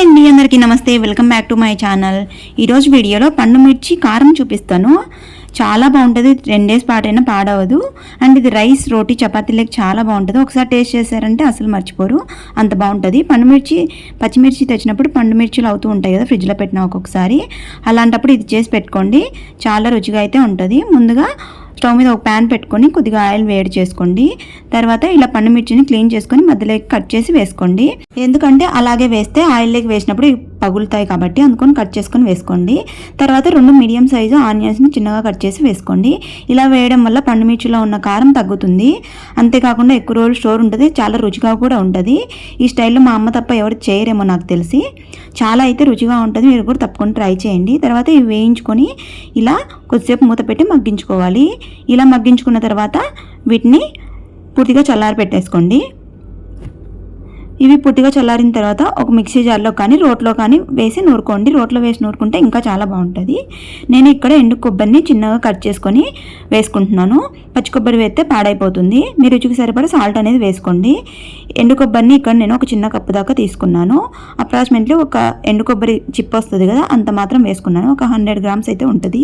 Hi అండి అందరికీ namaste. Welcome back to my channel. ఈరోజు వీడియోలో పండు మిర్చి కారం చూపిస్తాను. చాలా బాగుంటుంది. టెన్ డేస్ పాటైనా పాడవదు. అండ్ ఇది రైస్ రోటీ చపాతీలకు చాలా బాగుంటుంది. ఒకసారి టేస్ట్ చేశారంటే అసలు మర్చిపోరు. అంత బాగుంటుంది. పండు మిర్చి పచ్చిమిర్చి తెచ్చినప్పుడు పండు మిర్చిలు అవుతూ ఉంటాయి కదా ఫ్రిడ్జ్లో పెట్టిన ఒక్కొక్కసారి. అలాంటప్పుడు ఇది చేసి పెట్టుకోండి. చాలా రుచిగా అయితే ఉంటుంది. ముందుగా స్టవ్ మీద ఒక ప్యాన్ పెట్టుకొని కొద్దిగా ఆయిల్ వేడి చేసుకోండి. తర్వాత ఇలా పండు మిర్చిని క్లీన్ చేసుకొని మధ్యలోకి కట్ చేసి వేసుకోండి. ఎందుకంటే అలాగే వేస్తే ఆయిల్లోకి వేసినప్పుడు పగులుతాయి కాబట్టి అందుకొని కట్ చేసుకొని వేసుకోండి. తర్వాత రెండు మీడియం సైజు ఆనియన్స్ని చిన్నగా కట్ చేసి వేసుకోండి. ఇలా వేయడం వల్ల పండు మిర్చిలో ఉన్న కారం తగ్గుతుంది. అంతేకాకుండా ఎక్కువ రోజులు స్టోర్ ఉంటుంది. చాలా రుచిగా కూడా ఉంటుంది. ఈ స్టైల్లో మా అమ్మ తప్ప ఎవరు చేయరేమో నాకు తెలిసి. చాలా అయితే రుచిగా ఉంటుంది. మీరు కూడా తప్పకుండా ట్రై చేయండి. తర్వాత ఇవి వేయించుకొని ఇలా కొద్దిసేపు మూత పెట్టి మగ్గించుకోవాలి. ఇలా మగ్గించుకున్న తర్వాత వీటిని పూర్తిగా చల్లారి పెట్టేసుకోండి ఇవి పుట్టిగా చల్లారిన తర్వాత ఒక మిక్సీ జార్లో కానీ రోట్లో కానీ వేసి నూరుకోండి. రోట్లో వేసి నూరుకుంటే ఇంకా చాలా బాగుంటుంది. నేను ఇక్కడ ఎండు కొబ్బరిని చిన్నగా కట్ చేసుకొని వేసుకుంటున్నాను. పచ్చి కొబ్బరి వేస్తే పాడైపోతుంది. మీ రుచికి సరిపడా సాల్ట్ అనేది వేసుకోండి. ఎండు కొబ్బరిని ఇక్కడ నేను ఒక చిన్న కప్పు దాకా తీసుకున్నాను. అప్రాక్సిమేట్లీ ఒక ఎండు కొబ్బరి చిప్ వస్తుంది కదా అంత మాత్రం వేసుకున్నాను. ఒక హండ్రెడ్ గ్రామ్స్ అయితే ఉంటుంది.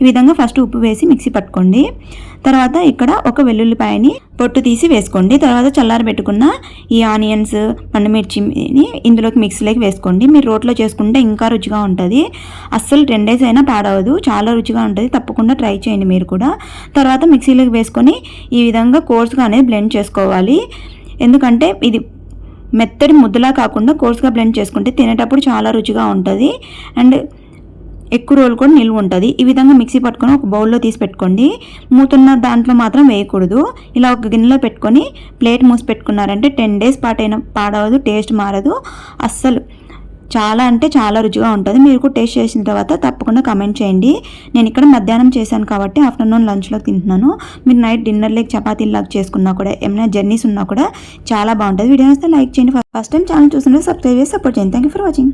ఈ విధంగా ఫస్ట్ ఉప్పు వేసి మిక్సీ పట్టుకోండి. తర్వాత ఇక్కడ ఒక వెల్లుల్లిపాయని పొట్టు తీసి వేసుకోండి. తర్వాత చల్లారి పెట్టుకున్న ఈ ఆనియన్స్ పండుమిర్చిని ఇందులోకి మిక్సీలోకి వేసుకోండి. మీరు రోట్లో చేసుకుంటే ఇంకా రుచిగా ఉంటుంది. అస్సలు టెన్ డేస్ అయినా పాడవదు. చాలా రుచిగా ఉంటుంది. తప్పకుండా ట్రై చేయండి మీరు కూడా. తర్వాత మిక్సీలోకి వేసుకొని ఈ విధంగా కోర్స్గా అనేది బ్లెండ్ చేసుకోవాలి. ఎందుకంటే ఇది మెత్తడి ముద్దలా కాకుండా కోర్స్గా బ్లెండ్ చేసుకుంటే తినేటప్పుడు చాలా రుచిగా ఉంటుంది. అండ్ ఎక్కువ రోజులు కూడా నిల్వ ఉంటుంది. ఈ విధంగా మిక్సీ పట్టుకొని ఒక బౌల్లో తీసి పెట్టుకోండి. మూతున్న దాంట్లో మాత్రం వేయకూడదు. ఇలా ఒక గిన్నెలో పెట్టుకొని ప్లేట్ మూసి పెట్టుకున్నారంటే టెన్ డేస్ పాటైన పాడవదు టేస్ట్ మారదు. అస్సలు చాలా అంటే చాలా రుచిగా ఉంటుంది. మీరు కూడా టేస్ట్ చేసిన తర్వాత తప్పకుండా కమెంట్ చేయండి. నేను ఇక్కడ మధ్యాహ్నం చేశాను కాబట్టి ఆఫ్టర్నూన్ లంచ్లో తింటున్నాను. మీరు నైట్ డిన్నర్ లేక్ చపాతీలు లాగా చేసుకున్నా కూడా ఏమైనా జర్నీస్ ఉన్నా కూడా చాలా బాగుంటుంది. వీడియో వస్తే లైక్ చేయండి. ఫస్ట్ టైం ఛానల్ చూస్తుంటే సబ్స్క్రైబ్ చేసి సపోర్ట్ చేయండి. Thank you for watching.